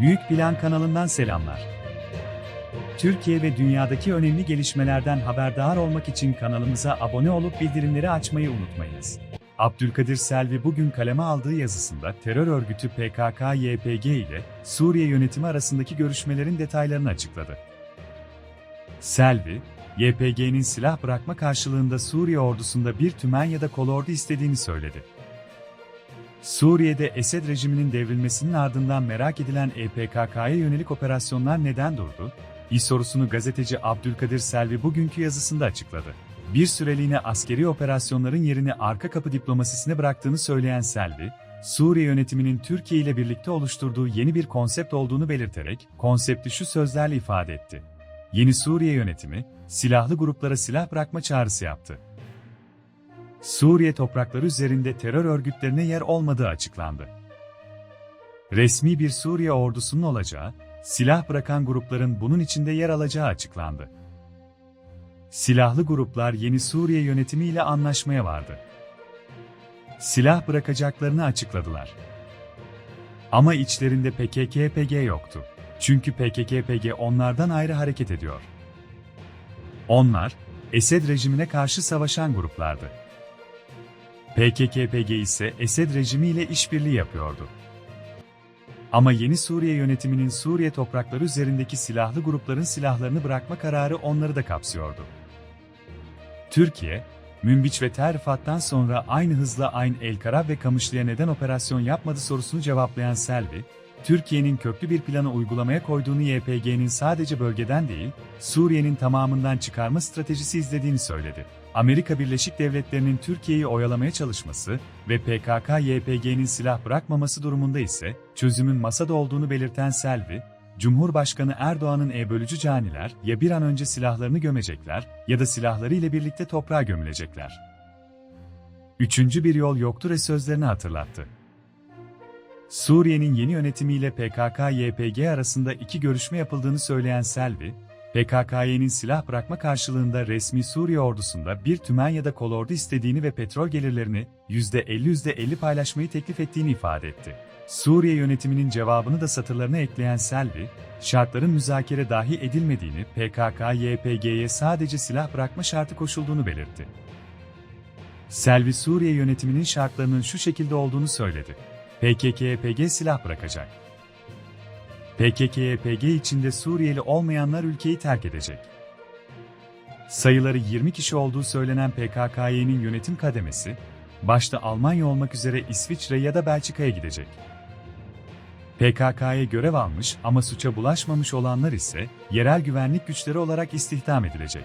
Büyük Plan kanalından selamlar. Türkiye ve dünyadaki önemli gelişmelerden haberdar olmak için kanalımıza abone olup bildirimleri açmayı unutmayınız. Abdülkadir Selvi bugün kaleme aldığı yazısında terör örgütü PKK-YPG ile Suriye yönetimi arasındaki görüşmelerin detaylarını açıkladı. Selvi, YPG'nin silah bırakma karşılığında Suriye ordusunda bir tümen ya da kolordu istediğini söyledi. Suriye'de Esed rejiminin devrilmesinin ardından merak edilen EPKK'ya yönelik operasyonlar neden durdu? İyi sorusunu gazeteci Abdülkadir Selvi bugünkü yazısında açıkladı. Bir süreliğine askeri operasyonların yerini arka kapı diplomasisine bıraktığını söyleyen Selvi, Suriye yönetiminin Türkiye ile birlikte oluşturduğu yeni bir konsept olduğunu belirterek, konsepti şu sözlerle ifade etti. Yeni Suriye yönetimi, silahlı gruplara silah bırakma çağrısı yaptı. Suriye toprakları üzerinde terör örgütlerine yer olmadığı açıklandı. Resmi bir Suriye ordusunun olacağı, silah bırakan grupların bunun içinde yer alacağı açıklandı. Silahlı gruplar yeni Suriye yönetimiyle anlaşmaya vardı. Silah bırakacaklarını açıkladılar. Ama içlerinde PKK-PG yoktu. Çünkü PKK-PG onlardan ayrı hareket ediyor. Onlar, Esed rejimine karşı savaşan gruplardı. PKK-PG ise Esed rejimiyle işbirliği yapıyordu. Ama yeni Suriye yönetiminin Suriye toprakları üzerindeki silahlı grupların silahlarını bırakma kararı onları da kapsıyordu. Türkiye, Münbiç ve Tel Rifat'tan sonra aynı hızla Ayn El Karab ve Kamışlı'ya neden operasyon yapmadı sorusunu cevaplayan Selvi, Türkiye'nin köklü bir planı uygulamaya koyduğunu YPG'nin sadece bölgeden değil, Suriye'nin tamamından çıkarma stratejisi izlediğini söyledi. Amerika Birleşik Devletleri'nin Türkiye'yi oyalamaya çalışması ve PKK-YPG'nin silah bırakmaması durumunda ise çözümün masada olduğunu belirten Selvi, Cumhurbaşkanı Erdoğan'ın e-bölücü caniler ya bir an önce silahlarını gömecekler ya da silahları ile birlikte toprağa gömülecekler. Üçüncü bir yol yoktur e sözlerini hatırlattı. Suriye'nin yeni yönetimiyle PKK-YPG arasında iki görüşme yapıldığını söyleyen Selvi, PKK'nın silah bırakma karşılığında resmi Suriye ordusunda bir tümen ya da kolordu istediğini ve petrol gelirlerini %50-%50 paylaşmayı teklif ettiğini ifade etti. Suriye yönetiminin cevabını da satırlarına ekleyen Selvi, şartların müzakere dahi edilmediğini, PKK-YPG'ye sadece silah bırakma şartı koşulduğunu belirtti. Selvi Suriye yönetiminin şartlarının şu şekilde olduğunu söyledi. PKK-YPG silah bırakacak. PKK-YPG içinde Suriyeli olmayanlar ülkeyi terk edecek. Sayıları 20 kişi olduğu söylenen PKK'nın yönetim kademesi, başta Almanya olmak üzere İsviçre ya da Belçika'ya gidecek. PKK'ya görev almış ama suça bulaşmamış olanlar ise yerel güvenlik güçleri olarak istihdam edilecek.